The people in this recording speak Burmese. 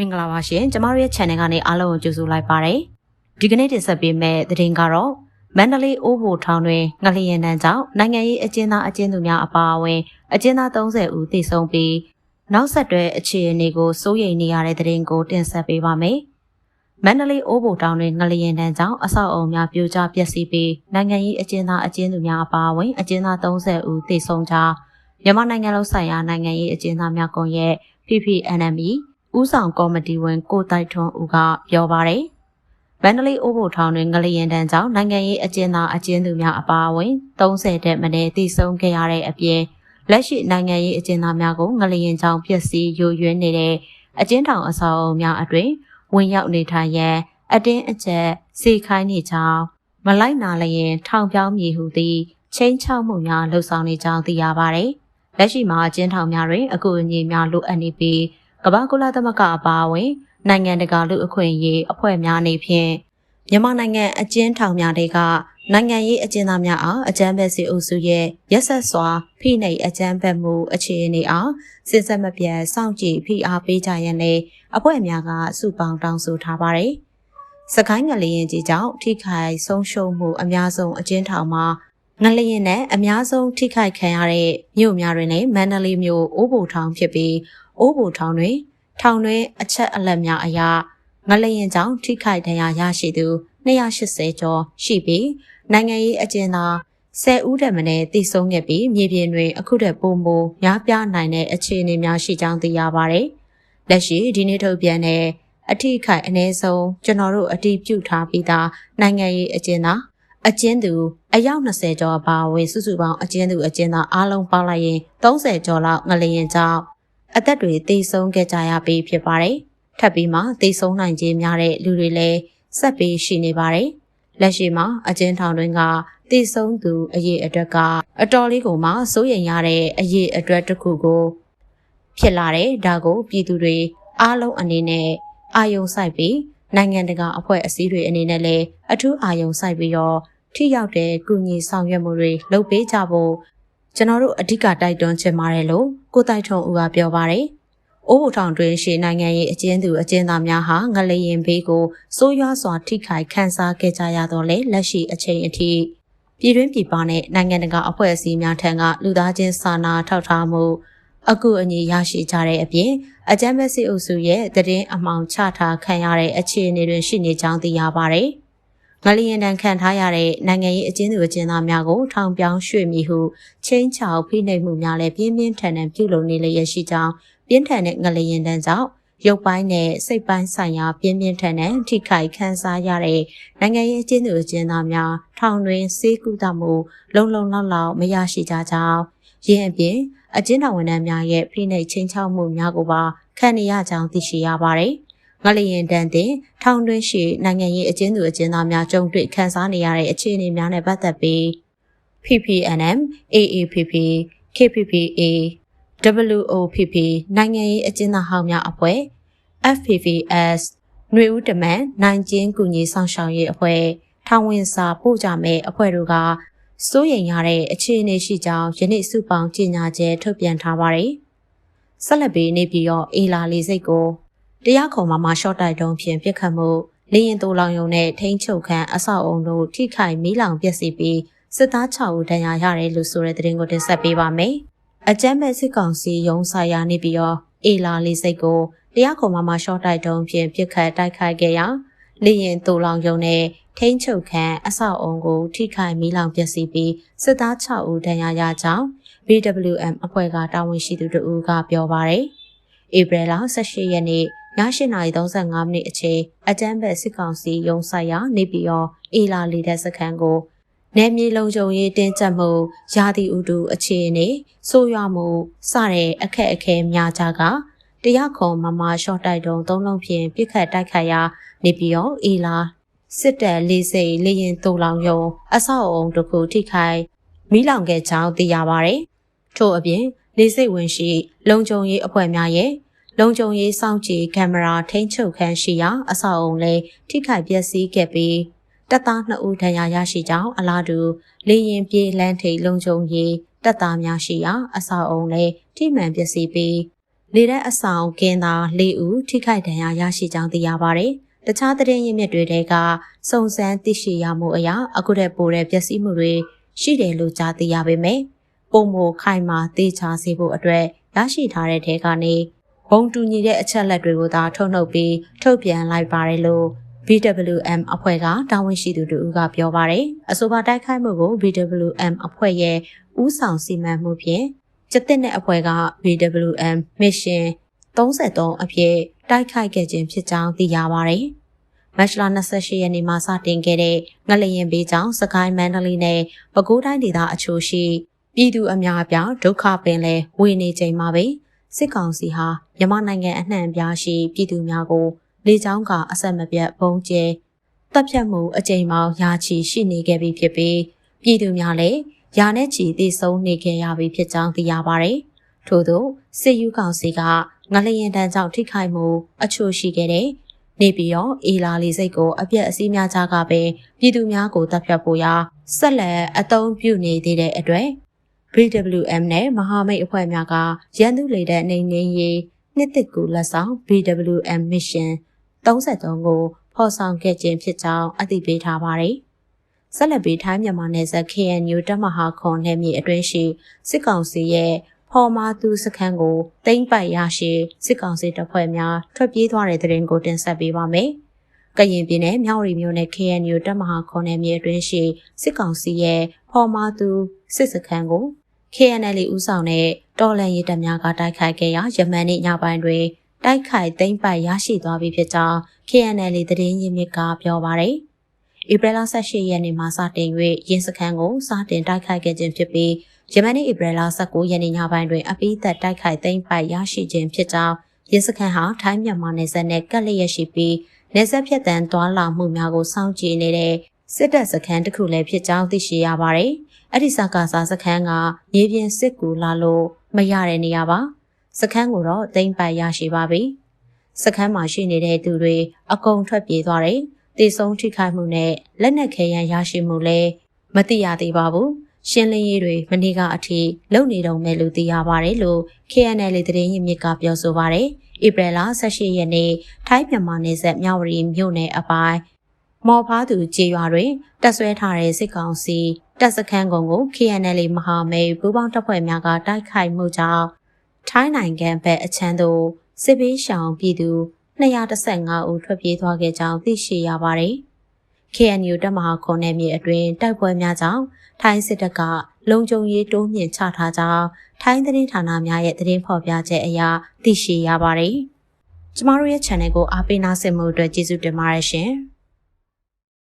မင်္ဂလာပါရှင်ကျမတို့ရဲ့ channel ကနေအားလုံးကိုကြိုဆိုလိုက်ပါတယ်ဒီကနေ့တင်ဆက်ပေးမယ့်သတင်းကတော့မန္တလေးအိုးဘိုထောင်တွင်ငလျင်တန်းကြောင့်နိုင်ငံရေးအကျဉ်းသားအကျဉ်းသူများအပါအဝင်အကျဉ်းသား30ဦးသေဆုံးပြီးနောက်ဆက်တွဲအခြေအနေကိုစိုးရိမ်နေရတဲ့သတင်းကိုတင်ဆက်ပေးပါမယ်မန္တလေးအိုးဘိုတောင်တွင်ငလျင်တန်းကြောင့်အဆောက်အအုံများပြိုကျပျက်စီးပြီးနိုင်ငံရေးအကျဉ်းသားအကျဉ်းသူများအပါအဝင်အကျဉ်းသား30ဦးသေဆုံးကြောင်းမြန်မာနိုင်ငံလုံးဆိုင်ရာနိုင်ငံရေးအကျဉ်းသားများကွန်ရက် PPNME ဦးဆောင်ကော်မတီဝင်ကိုတိုက်ထွန်းဦးကပြောပါတယ်။မန္တလေးအိုးဘိုထောင်တွင်ငလျင်တန်းကြောင့်နိုင်ငံရေးအကျဉ်းသားအကျဉ်းသူများအပါအဝင်30တဲ့မနေတည်ဆုံးခဲ့ရတဲ့အပြင်လက်ရှိနိုင်ငံရေးအကျဉ်းသားများကိုငလျင်ကြောင့်ပျက်စီးယိုယွင်းနေတဲ့အကျဉ်းထောင်အဆောက်အအုံများအတွင်ဝင်ရောက်နေထိုင်ရန်အတင်းအကျပ်စီခိုင်းနေကြောင်းမလိုက်နာလျင် ထောင်ပြောင်းမည်ဟုသည့်ချင်းချောက်မှုများလှုပ်ဆောင်နေကြောင်းသိရပါတယ်။လက်ရှိမှာအကျဉ်းထောင်များတွင်အကူအညီများလိုအပ်နေပြီး ကမ္ဘာကုလသမဂ္ဂအပါအဝင်နိုင်ငံတကာလူအခွင့်အရေးအဖွဲ့များနေဖြင့်မြန်မာနိုင်ငံအကျဉ်းထောင်များတွေကနိုင်ငံရေးအကျဉ်းသားများအားအကြမ်းဖက်စစ်အုပ်စုရဲ့ရက်ဆက်စွာဖိနှိပ်အကြမ်းဖက်မှုအခြေအနေအားစစ်စက်မပြတ်စောင့်ကြည့်ဖိအားပေးကြရန်လည်းအဖွဲ့များကစုပေါင်းတောင်းဆိုထားပါတယ်။စကိုင်းငလျင်ကြီးကြောင့်ထိခိုက်ဆုံးရှုံးမှုအများဆုံးအကျဉ်းထောင်မှာငလျင်နဲ့အများဆုံးထိခိုက်ခံရတဲ့မြို့များတွင်လည်းမန္တလေးမြို့အိုးဘိုထောင်ဖြစ်ပြီး အိုးဘိုထောင်တွင်ထောင်တွင်အချက်အလက်များအရငလျင်ကြောင့်ထိခိုက်ဒဏ်ရာရရှိသူ280ကျော်ရှိပြီးနိုင်ငံရေးအကျဉ်းသား10ဦးတမနဲ့တည်ဆုံးခဲ့ပြီးမြေပြင်တွင်အခုတည်းပုံမိုများပြားနိုင်တဲ့အခြေအနေများရှိကြောင်းသိရပါတယ်။လက်ရှိဒီနေ့ထုတ်ပြန်တဲ့အထိခိုက်အ ਨੇ ဆုံးကျွန်တော်တို့အတိပြုထားပြီးသားနိုင်ငံရေးအကျဉ်းသားအကျဉ်းသူအယောက်20ကျော်ပါဝင်စုစုပေါင်းအကျဉ်းသူအကျဉ်းသားအားလုံးပေါင်းလိုက်ရင်30ကျော်လောက်ငလျင်ကြောင့် အသက်တွေသေဆုံးခဲ့ကြရပြီးဖြစ်ပါတယ်။ထပ်ပြီးမှသေဆုံးနိုင်ခြင်းများတဲ့လူတွေလည်းဆက်ပြီးရှိနေပါတယ်။လက်ရှိမှာအကျဉ်းထောင်တွင်ကသေဆုံးသူအရေးအတွက်ကအတော်လေးကိုမှစိုးရိမ်ရတဲ့အရေးအတွက်တစ်ခုကို ဖြစ်လာတဲ့ဒါကိုပြည်သူတွေအားလုံးအနေနဲ့အာယုံဆိုင်ပြီးနိုင်ငံတကာအဖွဲ့အစည်းတွေအနေနဲ့လည်းအထူးအာယုံဆိုင်ပြီးတော့ထိရောက်တဲ့ကုညီဆောင်ရွက်မှုတွေလုပ်ပေးကြဖို့ ကျွန်တော်တို့အဓိကတိုက်တွန်းချင်ပါတယ်လို့ကိုတိုက်ထုံဦးကပြောပါတယ်။အိုးဘုထောင်တွင်ရှေနိုင်ငံရေးအကျဉ်းသူအကျဉ်းသားများဟာငလျင်ဘေးကိုစိုးရွားစွာထိခိုက်ခံစားခဲ့ကြရတော့လေလက်ရှိအချိန်အထိပြည်တွင်းပြည်ပနဲ့နိုင်ငံတကာအဖွဲ့အစည်းများထံကလူသားချင်းစာနာထောက်ထားမှုအကူအညီရရှိကြတဲ့အပြင်အကြမ်းဖက်စစ်အုပ်စုရဲ့တည်င်းအမှောင်ချထားခံရတဲ့အခြေအနေတွေရှိနေကြောင်းသိရပါတယ်။ ငလျင်တန်ခံထားရတဲ့နိုင်ငံရေးအကျဉ်းသူအကျဉ်းသားများကိုထောင်ပြောင်းရွှေ့မိဟုချင်းချောက်ဖိနှိပ်မှုများလည်းပြင်းပြင်းထန်ထန်ပြုလုပ်နေလျက်ရှိကြောင်းပြင်းထန်တဲ့ငလျင်တန်ကြောင့်ရုပ်ပိုင်းနဲ့စိတ်ပိုင်းဆိုင်ရာပြင်းပြင်းထန်ထန်ထိခိုက်ခံစားရတဲ့နိုင်ငံရေးအကျဉ်းသူအကျဉ်းသားများထောင်တွင်စေးကုသမှုလုံလုံလောက်လောက်မရရှိကြကြောင်းရင်းအပြင်အကျဉ်းတော်ဝန်ထမ်းများရဲ့ဖိနှိပ်ချင်းချောက်မှုများကိုပါခံနေရကြောင်းသိရှိရပါတယ်။ ငလျင်တန်တင်ထောင်တွင်းရှိနိုင်ငံရေးအကျဉ်းသူအကျဉ်းသားများကြုံတွေ့ခံစားနေရတဲ့အခြေအနေများနဲ့ပတ်သက်ပြီး PPNM, AAPP, KPPA, WOPP နိုင်ငံရေးအကျဉ်းသားဟောင်းများအဖွဲ့ FPVS ຫນွေဦးတမန်နိုင်ကျင်းကူညီဆောင်ရှောက်ရေးအဖွဲ့ထောင်ဝင်စာပို့ကြမဲ့အဖွဲ့တို့ကစိုးရိမ်ရတဲ့အခြေအနေရှိကြောင်းယနေ့စုပေါင်းကြေညာချက်ထုတ်ပြန်ထားပါတယ်။ဆက်လက်ပြီးနေပြီးတော့အေလာလေးစိတ်ကို တရားခုံမှာမှရှော့တိုက်တုံးဖြင့်ပြစ်ခတ်မှုလေရင်တူလောင်ယုံနဲ့ထိန်းချုပ်ခန့်အဆောက်အုံတို့ထိခိုက်မီးလောင်ပျက်စီးပြီးစစ်သား6ဦးဒဏ်ရာရတယ်လို့ဆိုတဲ့သတင်းကိုတင်ဆက်ပေးပါမယ်။အကြမ်းမဲ့စစ်ကောင်စီရုံးဆိုင်ရာနေပြီးတော့အေလာလေးစိတ်ကိုတရားခုံမှာမှရှော့တိုက်တုံးဖြင့်ပြစ်ခတ်တိုက်ခိုက်ခဲ့ရာလေရင်တူလောင်ယုံနဲ့ထိန်းချုပ်ခန့်အဆောက်အုံကိုထိခိုက်မီးလောင်ပျက်စီးပြီးစစ်သား6ဦးဒဏ်ရာရကြောင်း BWM အဖွဲ့ကတာဝန်ရှိသူတို့ကပြောပါရယ်။ဧပြီလ18ရက်နေ့ည 8:35မိနစ်အချိန်အကြမ်းဖက်စစ်ကောင်စီရုံးဆိုင်ရာနေပြည်တော်အေလာလီတဲ့စခန်းကိုနယ်မြေလုံခြုံရေးတင်းကျပ်မှုရာသီဥတုအခြေအနေဆိုးရွားမှုစတဲ့အခက်အခဲများကြကတရားခုံမမရှော့တိုက်တုံးသုံးလုံးဖြင့်ပြစ်ခတ်တိုက်ခတ်ရာနေပြည်တော်အေလာစစ်တပ်လေးစိတ်လေရင်တူလောင်ယုံ အဆောက်အုံတစ်ခုထိခိုက်မိလောင်ခဲ့ကြောင်းသိရပါတယ်။ထို့အပြင် လေးစိတ်ဝင်ရှိ လုံခြုံရေးအဖွဲ့များရဲ့ လုံခြုံရေးစောင့်ကြည့်ကင်မရာထိန်းချုပ်ခန်းရှိရာအဆောက်အုံလည်းထိခိုက်ပျက်စီးခဲ့ပြီးတပ်သား2ဦးဒဏ်ရာရရှိကြောင်းအလားတူလေရင်ပြေးလန်းထိတ်လုံခြုံရေးတပ်သားများရှိရာအဆောက်အုံလည်းထိမှန်ပျက်စီးပြီးလေတဲ့အဆောင်ကင်းသား၄ဦးထိခိုက်ဒဏ်ရာရရှိကြောင်းသိရပါတယ်။တခြားသတင်းရင်းမြစ်တွေကစုံစမ်းသိရှိရမှုအရအခုတည်းပိုတဲ့ပျက်စီးမှုတွေရှိတယ်လို့ကြားသိရပေမယ့်ပုံမခိုင်မာသေချာစေဖို့အတွက်ရရှိထားတဲ့ထဲကနေ ဘုံတူညီတဲ့အချက်လက်တွေကိုသာထုတ်နှုတ်ပြီးထုတ်ပြန်လိုက်ပါတယ်လို့ BWM အဖွဲ့ကတာဝန်ရှိသူတို့ကပြောပါတယ်။အဆိုပါတိုက်ခိုက်မှုကို BWM အဖွဲ့ရဲ့ဦးဆောင်စီမံမှုဖြင့်ကျက်တဲ့အဖွဲ့က BWM Mission 33အဖြစ်တိုက်ခိုက်ခဲ့ခြင်းဖြစ်ကြောင်းသိရပါတယ်။မတ်လ28ရက်နေ့မှာစတင်ခဲ့တဲ့ငလျင်ဘေးကြောင့်စကိုင်းမန္တလေးနဲ့ပဲခူးတိုင်းဒေသအချို့ရှိပြည်သူအများအပြားဒုက္ခပင်လဲဝေနေချိန်မှာပဲ စစ်ကောင်စီဟာမြန်မာနိုင်ငံအနှံ့အပြားရှိပြည်သူများကိုလေကြောင်းကအဆက်မပြတ်ပုံကျဲတပ်ဖြတ်မှုအကြိမ်ပေါင်းရာချီရှိနေခဲ့ပြီဖြစ်ပြီးပြည်သူများလည်းရာနဲ့ချီတည်ဆုံးနေခဲ့ရပြီဖြစ်ကြောင်းသိရပါတယ်။ထို့သောစစ်ယူကောင်စီကငလျင်တန်းကြောင့်ထိခိုက်မှုအချို့ရှိခဲ့တဲ့နေပြီးတော့အေလာလီစိတ်ကိုအပြက်အစည်းများကြားကပဲပြည်သူများကိုတပ်ဖြတ်ဖို့ရာဆက်လက်အသုံးပြုနေသေးတဲ့အတွက် BWM နဲ့မဟာမိတ်အဖွဲ့များကရန်သူလေတဲ့အနေနဲ့ရေးနှစ်တစ်ကူလက်ဆောင် BWM Mission 33ကိုဖော်ဆောင်ခဲ့ခြင်းဖြစ်ကြောင်းအသိပေးထားပါတယ်။ဆက်လက်ပြီးထိုင်းမြန်မာနယ်စပ် KNU တပ်မဟာခွန်နယ်မြေအတွင်းရှိစစ်ကောင်စီရဲ့ဖော်မာသူစခန်းကိုတိမ့်ပိုက်ရရှိစစ်ကောင်စီတပ်ဖွဲ့များထွက်ပြေးသွားတဲ့တဲ့ရင်ကိုတင်ဆက်ပေးပါမယ်။ကရင်ပြည်နယ်မြောက်ရီမြို့နယ် KNU တပ်မဟာခွန်နယ်မြေအတွင်းရှိစစ်ကောင်စီရဲ့ဖော်မာသူစစ်စခန်းကို KNL ဦးဆောင်တဲ့တော်လန်ရေးတပ်များကတိုက်ခိုက်ခဲ့ရာယမန်နေ့ညပိုင်းတွင်တိုက်ခိုက်သိမ်းပိုက်ရရှိသွားပြီဖြစ်ကြောင်း KNL သတင်းရင်းမြစ်ကပြောပါရယ်။ဧပြီလ18ရက်နေ့မှာစတင်၍ရင်းစခန်းကိုစတင်တိုက်ခိုက်ခဲ့ခြင်းဖြစ်ပြီးယမန်နေ့ဧပြီလ19ရက်နေ့ညပိုင်းတွင်အပိသက်တိုက်ခိုက်သိမ်းပိုက်ရရှိခြင်းဖြစ်ကြောင်းရင်းစခန်းဟာထိုင်းမြန်မာနယ်စပ်နဲ့ကပ်လျက်ရှိပြီးနယ်စပ်ဖြတ်တန်းသွားလာမှုများကိုစောင့်ကြည့်နေတဲ့စစ်တပ်စခန်းတစ်ခုလည်းဖြစ်ကြောင်းသိရှိရပါတယ်။ အဲ့ဒီစကားစာစခန်းကမြေပြင်စစ်ကူလာလို့မရတဲ့နေရာပါစခန်းကိုတော့တိမ့်ပိုက်ရရှိပါပြီစခန်းမှာရှိနေတဲ့သူတွေအကုန်ထွက်ပြေးသွားတယ်တေဆုံးထိခိုက်မှုနဲ့လက်နက်ခဲယမ်းရရှိမှုလည်းမသိရသေးပါဘူးရှင်းလင်းရေးတွေမနေ့ကအထိလုပ်နေတော့မယ်လို့သိရပါတယ်လို့ KNL သတင်းရင်းမြစ်ကပြောဆိုပါတယ်ဧပြီလ18ရက်နေ့ထိုင်းမြန်မာနယ်စပ်မြဝတီမြို့နယ်အပိုင်းမော်ဖားသူကြေးရွာတွင်တက်ဆွဲထားတဲ့စစ်ကောင်စီ တပ်စခန်းကုန်းကို KNL မဟာမိတ်ပူးပေါင်းတပ်ဖွဲ့များကတိုက်ခိုက်မှုကြောင့်ထိုင်းနိုင်ငံဘက်အချမ်းသို့စစ်ပေးရှောင်ပြည်သူ215ဦးထွက်ပြေးသွားခဲ့ကြောင်းသိရှိရပါတယ်။ KNU တပ်မဟာခုနယ်မြေအတွင်းတိုက်ပွဲများကြောင့်ထိုင်းစစ်တပ်ကလုံခြုံရေးတိုးမြင့်ချထားကြောင်းထိုင်းသတင်းဌာနများရဲ့သတင်းဖော်ပြချက်အရသိရှိရပါတယ်။ကျမတို့ရဲ့ channel ကိုအားပေးနားဆင်မှုအတွက်ကျေးဇူးတင်ပါတယ်ရှင်။